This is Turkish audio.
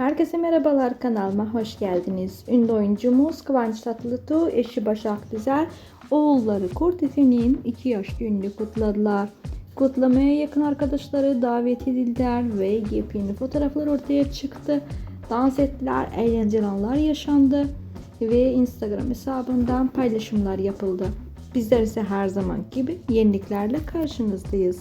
Herkese merhabalar kanalıma hoş geldiniz. Ünlü oyuncumuz Kıvanç Tatlıtuğ, eşi Başak Güzel, oğulları Kurt Efe'nin 2 yaş gününü kutladılar. Kutlamaya yakın arkadaşları davet edildiler ve yepyeni fotoğraflar ortaya çıktı. Dans ettiler, eğlenceli anlar yaşandı ve Instagram hesabından paylaşımlar yapıldı. Bizler ise her zaman gibi yeniliklerle karşınızdayız.